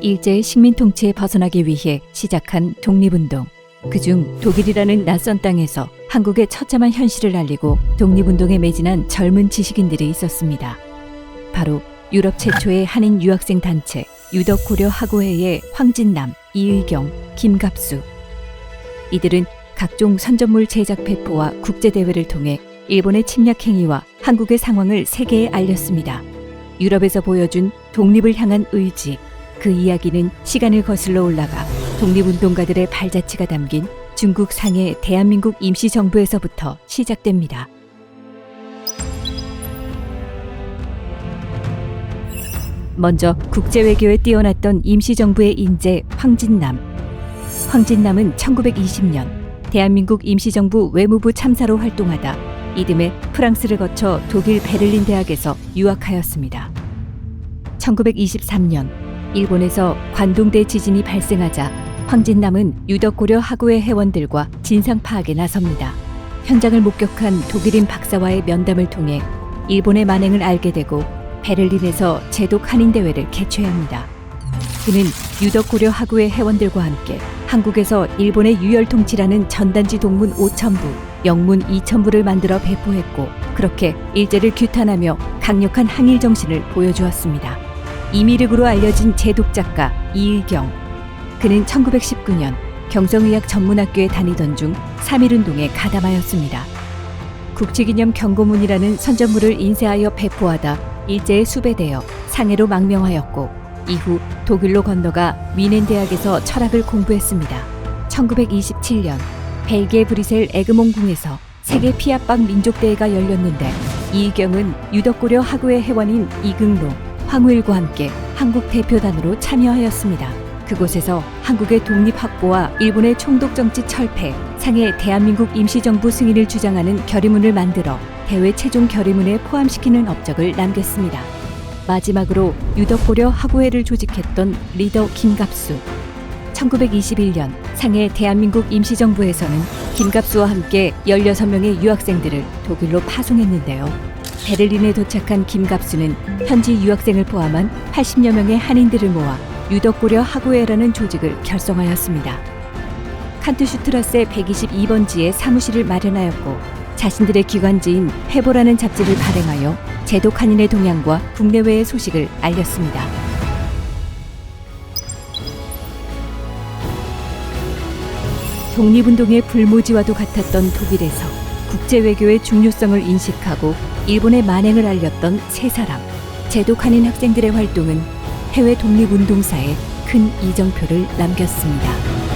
일제의 식민 통치에 벗어나기 위해 시작한 독립운동. 그중 독일이라는 낯선 땅에서 한국의 처참한 현실을 알리고 독립운동에 매진한 젊은 지식인들이 있었습니다. 바로 유럽 최초의 한인 유학생 단체 유덕 고려 학우회의 황진남, 이의경, 김갑수. 이들은 각종 선전물 제작 배포와 국제 대회를 통해 일본의 침략 행위와 한국의 상황을 세계에 알렸습니다. 유럽에서 보여준 독립을 향한 의지, 그 이야기는 시간을 거슬러 올라가 독립운동가들의 발자취가 담긴 중국 상해 대한민국 임시정부에서부터 시작됩니다. 먼저 국제외교에 뛰어났던 임시정부의 인재 황진남. 황진남은 1920년 대한민국 임시정부 외무부 참사로 활동하다 이듬해 프랑스를 거쳐 독일 베를린 대학에서 유학하였습니다. 1923년 일본에서 관동대 지진이 발생하자 황진남은 유덕 고려 학우의 회원들과 진상 파악에 나섭니다. 현장을 목격한 독일인 박사와의 면담을 통해 일본의 만행을 알게 되고 베를린에서 제독 한인 대회를 개최합니다. 그는 유덕 고려 학우의 회원들과 함께 한국에서 일본의 유혈 통치라는 전단지 동문 5천부, 영문 2천부를 만들어 배포했고 그렇게 일제를 규탄하며 강력한 항일 정신을 보여주었습니다. 이미륵으로 알려진 제독 작가 이의경. 그는 1919년 경성의학 전문학교에 다니던 중 3.1운동에 가담하였습니다. 국치기념 경고문이라는 선전물을 인쇄하여 배포하다 일제에 수배되어 상해로 망명하였고 이후 독일로 건너가 위넨 대학에서 철학을 공부했습니다. 1927년 벨기에 브리셀 에그몽궁에서 세계 피압방 민족대회가 열렸는데 이경은 유덕고려 학우의 회원인 이긍로, 황우일과 함께 한국 대표단으로 참여하였습니다. 그곳에서 한국의 독립 확보와 일본의 총독 정치 철폐, 상해 대한민국 임시정부 승인을 주장하는 결의문을 만들어 대회 최종 결의문에 포함시키는 업적을 남겼습니다. 마지막으로 유덕고려 학우회를 조직했던 리더 김갑수. 1921년 상해 대한민국 임시정부에서는 김갑수와 함께 16명의 유학생들을 독일로 파송했는데요. 베를린에 도착한 김갑수는 현지 유학생을 포함한 80여 명의 한인들을 모아 유덕고려 학우회라는 조직을 결성하였습니다. 칸트슈트라스의 122번지에 사무실을 마련하였고 자신들의 기관지인 회보라는 잡지를 발행하여 제독 한인의 동향과 국내외의 소식을 알렸습니다. 독립운동의 불모지와도 같았던 독일에서 국제 외교의 중요성을 인식하고 일본의 만행을 알렸던 세 사람 제독 한인 학생들의 활동은 해외 독립운동사에 큰 이정표를 남겼습니다.